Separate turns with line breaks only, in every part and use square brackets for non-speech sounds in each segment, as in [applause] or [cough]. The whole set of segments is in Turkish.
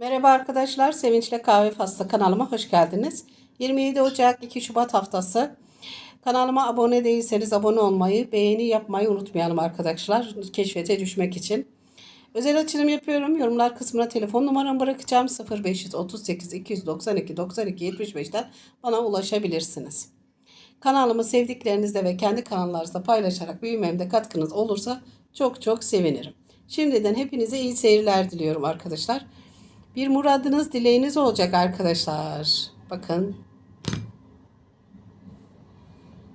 Merhaba arkadaşlar, Sevinçle Kahve Faslı kanalıma hoş geldiniz. 27 Ocak 2 Şubat haftası. Kanalıma abone değilseniz abone olmayı, beğeni yapmayı unutmayalım arkadaşlar. Keşfete düşmek için. Özel açılım yapıyorum. Yorumlar kısmına telefon numaramı bırakacağım. 0538 292 92 75'ten bana ulaşabilirsiniz. Kanalımı sevdiklerinizle ve kendi kanallarınızda paylaşarak büyümemde katkınız olursa çok çok sevinirim. Şimdiden hepinize iyi seyirler diliyorum arkadaşlar. Bir muradınız, dileğiniz olacak arkadaşlar. Bakın.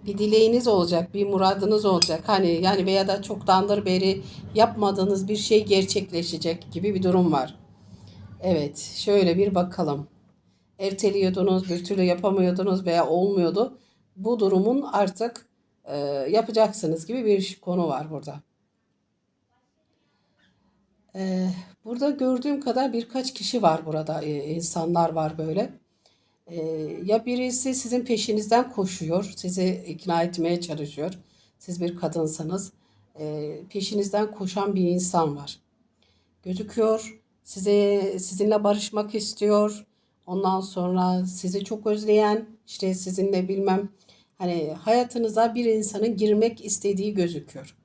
Bir dileğiniz olacak, bir muradınız olacak. Hani yani veya da çoktandır beri yapmadığınız bir şey gerçekleşecek gibi bir durum var. Evet, şöyle bir bakalım. Erteliyordunuz, bir türlü yapamıyordunuz veya olmuyordu. Bu durumun artık e, yapacaksınız gibi bir konu var burada. Burada gördüğüm kadar birkaç kişi var burada. İnsanlar var böyle. Ya birisi sizin peşinizden koşuyor, sizi ikna etmeye çalışıyor. Siz bir kadınsanız peşinizden koşan bir insan var. Gözüküyor, size sizinle barışmak istiyor. Ondan sonra sizi çok özleyen, işte sizinle bilmem hani hayatınıza bir insanın girmek istediği gözüküyor.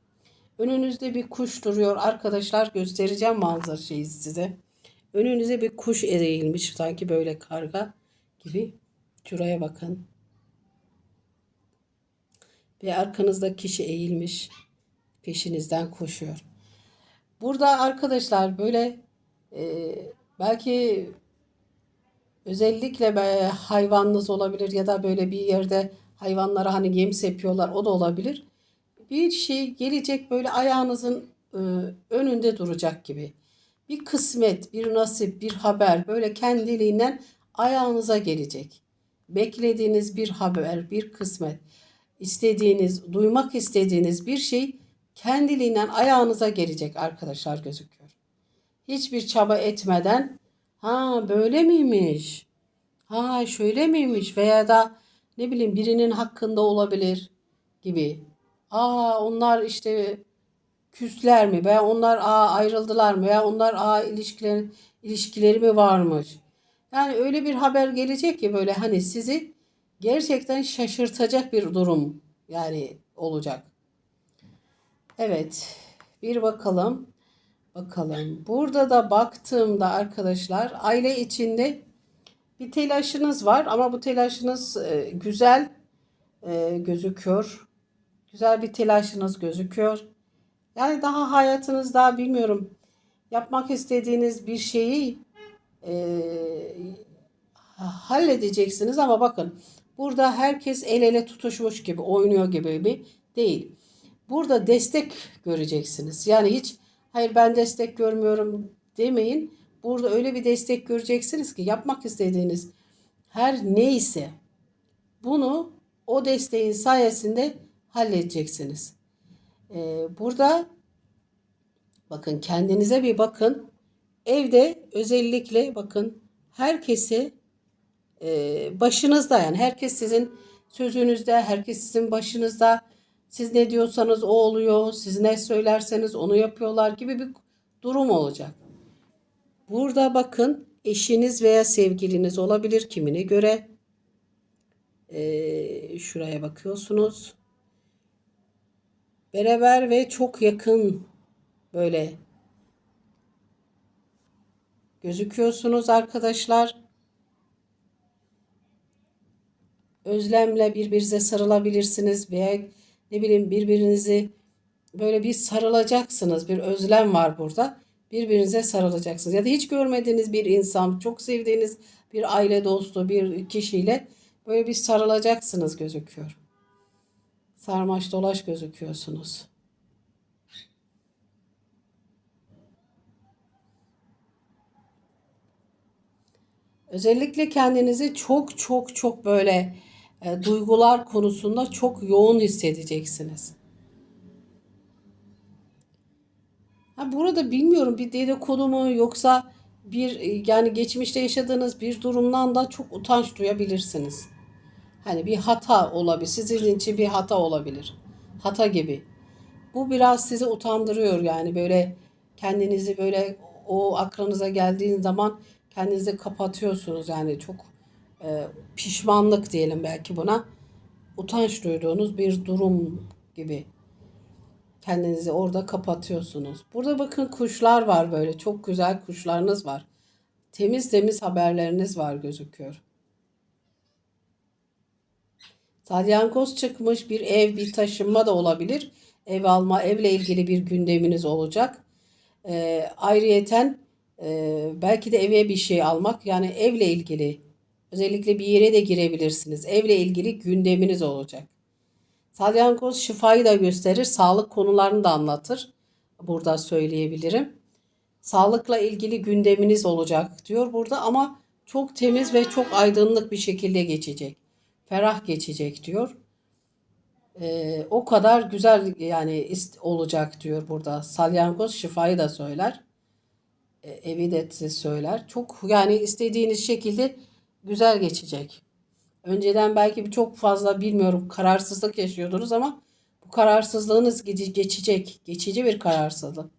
Önünüzde bir kuş duruyor arkadaşlar göstereceğim manzara şeyi size. Önünüze bir kuş eğilmiş sanki böyle karga gibi. Şuraya bakın. Ve arkanızda kişi eğilmiş peşinizden koşuyor. Burada arkadaşlar böyle e, belki özellikle hayvanınız olabilir ya da böyle bir yerde hayvanlara hani yem sepiyorlar o da olabilir bir şey gelecek böyle ayağınızın e, önünde duracak gibi. Bir kısmet, bir nasip, bir haber böyle kendiliğinden ayağınıza gelecek. Beklediğiniz bir haber, bir kısmet, istediğiniz, duymak istediğiniz bir şey kendiliğinden ayağınıza gelecek arkadaşlar gözüküyor. Hiçbir çaba etmeden ha böyle miymiş? Ha şöyle miymiş veya da ne bileyim birinin hakkında olabilir gibi Aa onlar işte küsler mi veya onlar aa ayrıldılar mı veya onlar aa ilişkiler ilişkileri mi varmış? Yani öyle bir haber gelecek ki böyle hani sizi gerçekten şaşırtacak bir durum yani olacak. Evet. Bir bakalım. Bakalım. Burada da baktığımda arkadaşlar aile içinde bir telaşınız var ama bu telaşınız e, güzel e, gözüküyor. Güzel bir telaşınız gözüküyor. Yani daha hayatınızda bilmiyorum yapmak istediğiniz bir şeyi e, halledeceksiniz ama bakın burada herkes el ele tutuşmuş gibi oynuyor gibi bir değil. Burada destek göreceksiniz. Yani hiç hayır ben destek görmüyorum demeyin. Burada öyle bir destek göreceksiniz ki yapmak istediğiniz her neyse bunu o desteğin sayesinde halledeceksiniz. Ee, burada bakın kendinize bir bakın. Evde özellikle bakın herkesi e, başınızda yani herkes sizin sözünüzde, herkes sizin başınızda. Siz ne diyorsanız o oluyor, siz ne söylerseniz onu yapıyorlar gibi bir durum olacak. Burada bakın eşiniz veya sevgiliniz olabilir kimine göre. Ee, şuraya bakıyorsunuz beraber ve çok yakın böyle gözüküyorsunuz arkadaşlar. Özlemle birbirinize sarılabilirsiniz veya ne bileyim birbirinizi böyle bir sarılacaksınız. Bir özlem var burada. Birbirinize sarılacaksınız. Ya da hiç görmediğiniz bir insan, çok sevdiğiniz bir aile dostu, bir kişiyle böyle bir sarılacaksınız gözüküyor sarmaş dolaş gözüküyorsunuz. Özellikle kendinizi çok çok çok böyle e, duygular konusunda çok yoğun hissedeceksiniz. Ha, burada bilmiyorum bir dedikodu mu yoksa bir e, yani geçmişte yaşadığınız bir durumdan da çok utanç duyabilirsiniz. Hani bir hata olabilir. Sizin için bir hata olabilir. Hata gibi. Bu biraz sizi utandırıyor yani böyle kendinizi böyle o akranıza geldiğiniz zaman kendinizi kapatıyorsunuz yani çok e, pişmanlık diyelim belki buna utanç duyduğunuz bir durum gibi kendinizi orada kapatıyorsunuz. Burada bakın kuşlar var böyle çok güzel kuşlarınız var. Temiz temiz haberleriniz var gözüküyor. Salyangoz çıkmış bir ev, bir taşınma da olabilir. Ev alma, evle ilgili bir gündeminiz olacak. Ee, ayrıyeten e, belki de eve bir şey almak yani evle ilgili özellikle bir yere de girebilirsiniz. Evle ilgili gündeminiz olacak. Salyangoz şifayı da gösterir, sağlık konularını da anlatır. Burada söyleyebilirim. Sağlıkla ilgili gündeminiz olacak diyor burada ama çok temiz ve çok aydınlık bir şekilde geçecek. Ferah geçecek diyor. Ee, o kadar güzel yani ist- olacak diyor burada. Salyangoz şifayı da söyler. E, evi söyler. Çok yani istediğiniz şekilde güzel geçecek. Önceden belki çok fazla bilmiyorum kararsızlık yaşıyordunuz ama bu kararsızlığınız gide- geçecek. Geçici bir kararsızlık.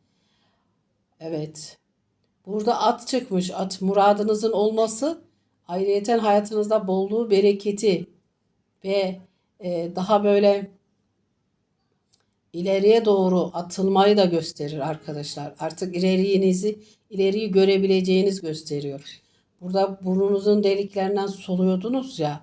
Evet. Burada at çıkmış. At muradınızın olması ayrıyeten hayatınızda bolluğu, bereketi ve e, daha böyle ileriye doğru atılmayı da gösterir arkadaşlar. Artık ileriğinizi, ileriyi görebileceğiniz gösteriyor. Burada burnunuzun deliklerinden soluyordunuz ya.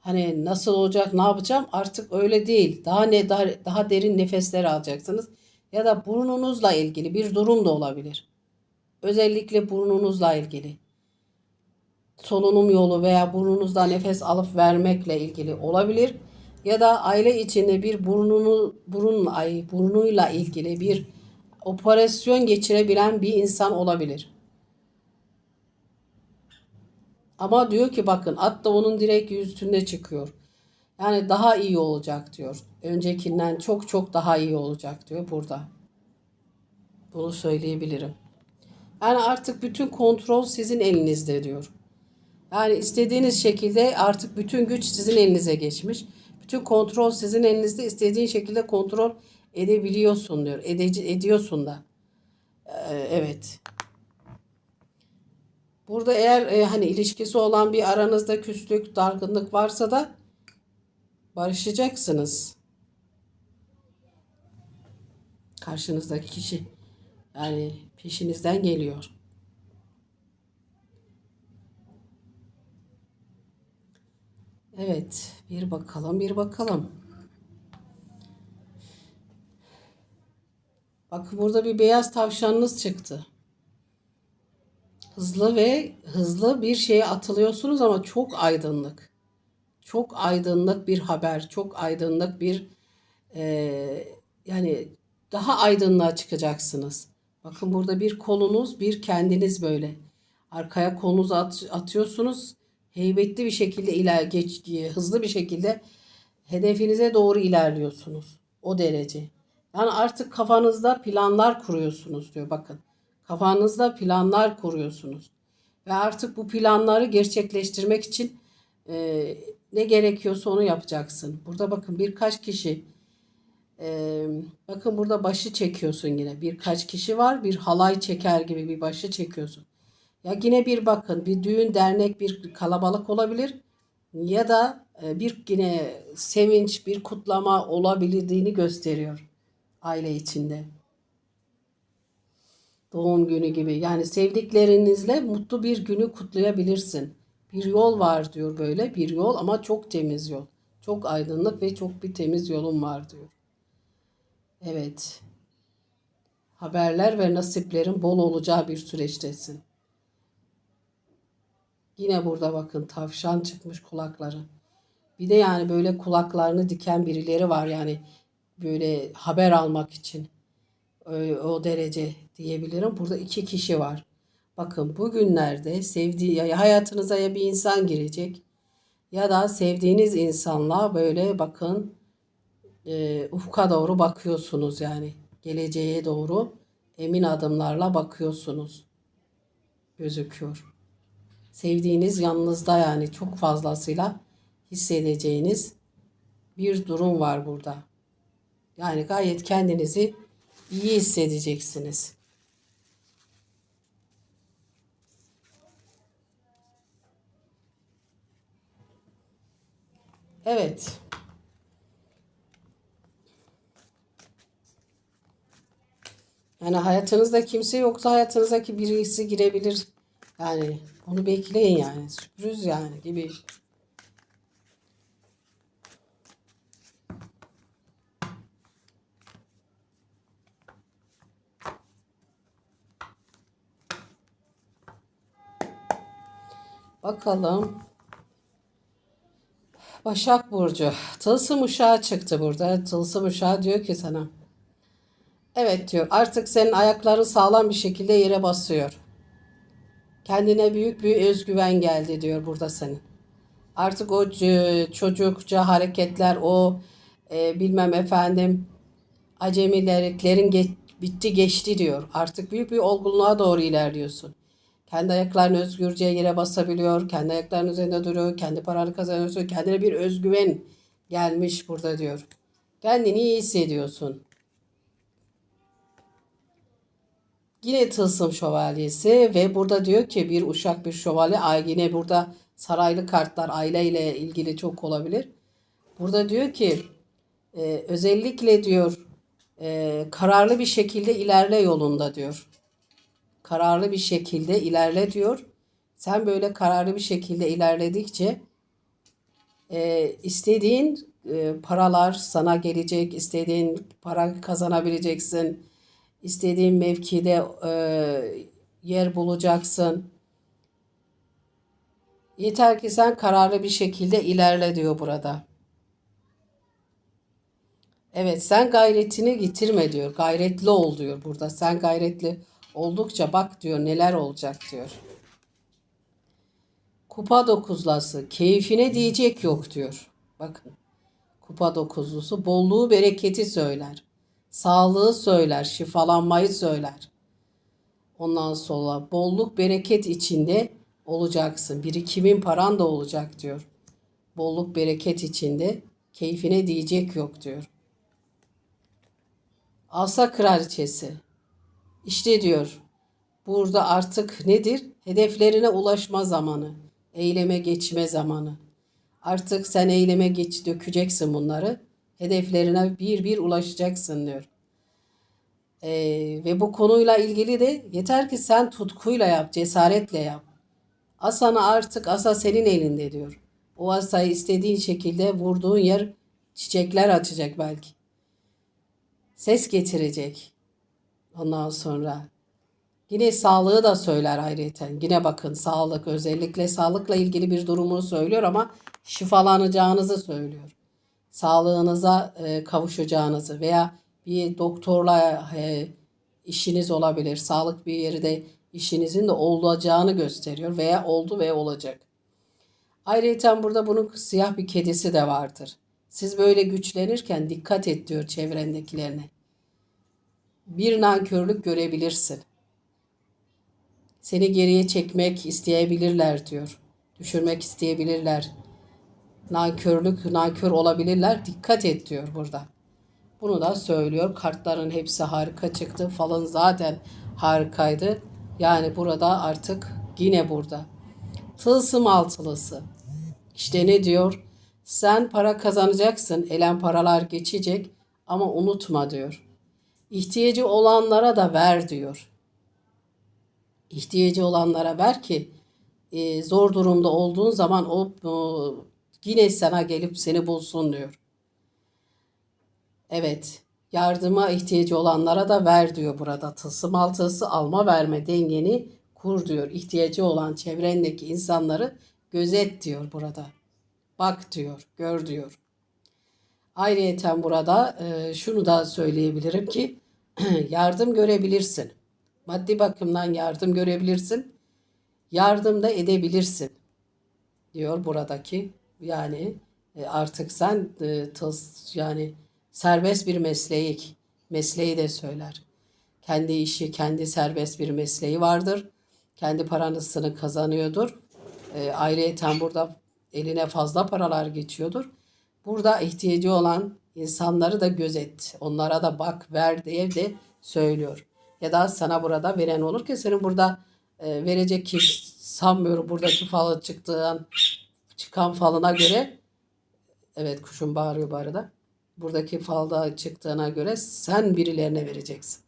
Hani nasıl olacak, ne yapacağım? Artık öyle değil. Daha ne daha, daha derin nefesler alacaksınız. Ya da burnunuzla ilgili bir durum da olabilir. Özellikle burnunuzla ilgili. Solunum yolu veya burnunuzda nefes alıp vermekle ilgili olabilir. Ya da aile içinde bir burnunu burun ay burnuyla ilgili bir operasyon geçirebilen bir insan olabilir. Ama diyor ki bakın at da onun direkt yüzünde çıkıyor. Yani daha iyi olacak diyor. Öncekinden çok çok daha iyi olacak diyor burada. Bunu söyleyebilirim. Yani artık bütün kontrol sizin elinizde diyor. Yani istediğiniz şekilde artık bütün güç sizin elinize geçmiş. Bütün kontrol sizin elinizde. İstediğin şekilde kontrol edebiliyorsun diyor. Edeci, ediyorsun da. Ee, evet. Burada eğer e, hani ilişkisi olan bir aranızda küslük, dargınlık varsa da barışacaksınız. Karşınızdaki kişi yani peşinizden geliyor. Evet, bir bakalım, bir bakalım. Bakın burada bir beyaz tavşanınız çıktı. Hızlı ve hızlı bir şeye atılıyorsunuz ama çok aydınlık. Çok aydınlık bir haber, çok aydınlık bir e, yani daha aydınlığa çıkacaksınız. Bakın burada bir kolunuz, bir kendiniz böyle. Arkaya kolunuzu at, atıyorsunuz. Heybetli bir şekilde iler geç hızlı bir şekilde hedefinize doğru ilerliyorsunuz. O derece. Yani artık kafanızda planlar kuruyorsunuz diyor bakın. Kafanızda planlar kuruyorsunuz. Ve artık bu planları gerçekleştirmek için e, ne gerekiyorsa onu yapacaksın. Burada bakın birkaç kişi e, bakın burada başı çekiyorsun yine. Birkaç kişi var bir halay çeker gibi bir başı çekiyorsun. Ya yine bir bakın bir düğün dernek bir kalabalık olabilir ya da e, bir yine sevinç bir kutlama olabildiğini gösteriyor aile içinde. Doğum günü gibi yani sevdiklerinizle mutlu bir günü kutlayabilirsin. Bir yol var diyor böyle bir yol ama çok temiz yol. Çok aydınlık ve çok bir temiz yolun var diyor. Evet. Haberler ve nasiplerin bol olacağı bir süreçtesin. Yine burada bakın tavşan çıkmış kulakları. Bir de yani böyle kulaklarını diken birileri var yani böyle haber almak için. O derece diyebilirim. Burada iki kişi var. Bakın bugünlerde sevdiği ya hayatınıza ya bir insan girecek ya da sevdiğiniz insanla böyle bakın e, ufka doğru bakıyorsunuz yani geleceğe doğru emin adımlarla bakıyorsunuz gözüküyor sevdiğiniz yanınızda yani çok fazlasıyla hissedeceğiniz bir durum var burada. Yani gayet kendinizi iyi hissedeceksiniz. Evet. Yani hayatınızda kimse yoksa hayatınızdaki birisi girebilir. Yani onu bekleyin yani. Sürpriz yani gibi. Bakalım. Başak Burcu. Tılsım uşağı çıktı burada. Tılsım uşağı diyor ki sana. Evet diyor. Artık senin ayakların sağlam bir şekilde yere basıyor. Kendine büyük bir özgüven geldi diyor burada senin. Artık o c- çocukça hareketler, o e, bilmem efendim acemiliklerin geç, bitti geçti diyor. Artık büyük bir olgunluğa doğru ilerliyorsun. Kendi ayaklarını özgürce yere basabiliyor, kendi ayaklarının üzerinde duruyor, kendi paranı kazanıyorsun, kendine bir özgüven gelmiş burada diyor. Kendini iyi hissediyorsun. Yine tılsım şövalyesi ve burada diyor ki bir uşak bir şövalye ay yine burada saraylı kartlar aileyle ilgili çok olabilir. Burada diyor ki e, özellikle diyor e, kararlı bir şekilde ilerle yolunda diyor. Kararlı bir şekilde ilerle diyor. Sen böyle kararlı bir şekilde ilerledikçe e, istediğin e, paralar sana gelecek, istediğin para kazanabileceksin, istediğin mevkide e, yer bulacaksın. Yeter ki sen kararlı bir şekilde ilerle diyor burada. Evet sen gayretini yitirme diyor. Gayretli ol diyor burada. Sen gayretli oldukça bak diyor neler olacak diyor. Kupa dokuzlası keyfine diyecek yok diyor. Bakın kupa dokuzlusu bolluğu bereketi söyler. Sağlığı söyler, şifalanmayı söyler. Ondan sonra bolluk bereket içinde olacaksın. Birikimin paran da olacak diyor. Bolluk bereket içinde keyfine diyecek yok diyor. Asa kraliçesi. İşte diyor burada artık nedir? Hedeflerine ulaşma zamanı. Eyleme geçme zamanı. Artık sen eyleme geç dökeceksin bunları. Hedeflerine bir bir ulaşacaksın diyor. Ee, ve bu konuyla ilgili de yeter ki sen tutkuyla yap, cesaretle yap. Asana artık asa senin elinde diyor. O asayı istediğin şekilde vurduğun yer çiçekler açacak belki. Ses getirecek. Ondan sonra yine sağlığı da söyler ayrıyeten. Yine bakın sağlık özellikle sağlıkla ilgili bir durumunu söylüyor ama şifalanacağınızı söylüyor. Sağlığınıza e, kavuşacağınızı veya bir doktorla e, işiniz olabilir. Sağlık bir yerde işinizin de olacağını gösteriyor veya oldu ve olacak. Ayrıca burada bunun siyah bir kedisi de vardır. Siz böyle güçlenirken dikkat et diyor çevrendekilerine. Bir nankörlük görebilirsin. Seni geriye çekmek isteyebilirler diyor. Düşürmek isteyebilirler. Nankörlük, nankör olabilirler. Dikkat et diyor burada. Bunu da söylüyor. Kartların hepsi harika çıktı. Falan zaten harikaydı. Yani burada artık yine burada. Tılsım altılısı. İşte ne diyor? Sen para kazanacaksın. Elen paralar geçecek. Ama unutma diyor. İhtiyacı olanlara da ver diyor. İhtiyacı olanlara ver ki e, zor durumda olduğun zaman o, o yine sana gelip seni bulsun diyor. Evet, yardıma ihtiyacı olanlara da ver diyor burada. Tılsım altısı alma verme dengeni kur diyor. İhtiyacı olan çevrendeki insanları gözet diyor burada. Bak diyor, gör diyor. Ayrıyeten burada e, şunu da söyleyebilirim ki [clears throat] yardım görebilirsin. Maddi bakımdan yardım görebilirsin. Yardım da edebilirsin diyor buradaki. Yani e, artık sen e, tıs yani serbest bir mesleği mesleği de söyler. Kendi işi, kendi serbest bir mesleği vardır. Kendi paranısını kazanıyordur. E, ayrıyeten burada eline fazla paralar geçiyordur. Burada ihtiyacı olan insanları da gözet. Onlara da bak, ver diye de söylüyor. Ya da sana burada veren olur ki senin burada e, verecek ki sanmıyorum buradaki falı çıktığın çıkan falına göre Evet kuşum bağırıyor bu arada. Buradaki falda çıktığına göre sen birilerine vereceksin.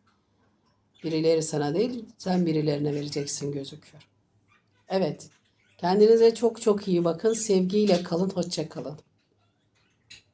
Birileri sana değil, sen birilerine vereceksin gözüküyor. Evet. Kendinize çok çok iyi bakın. Sevgiyle kalın, hoşça kalın.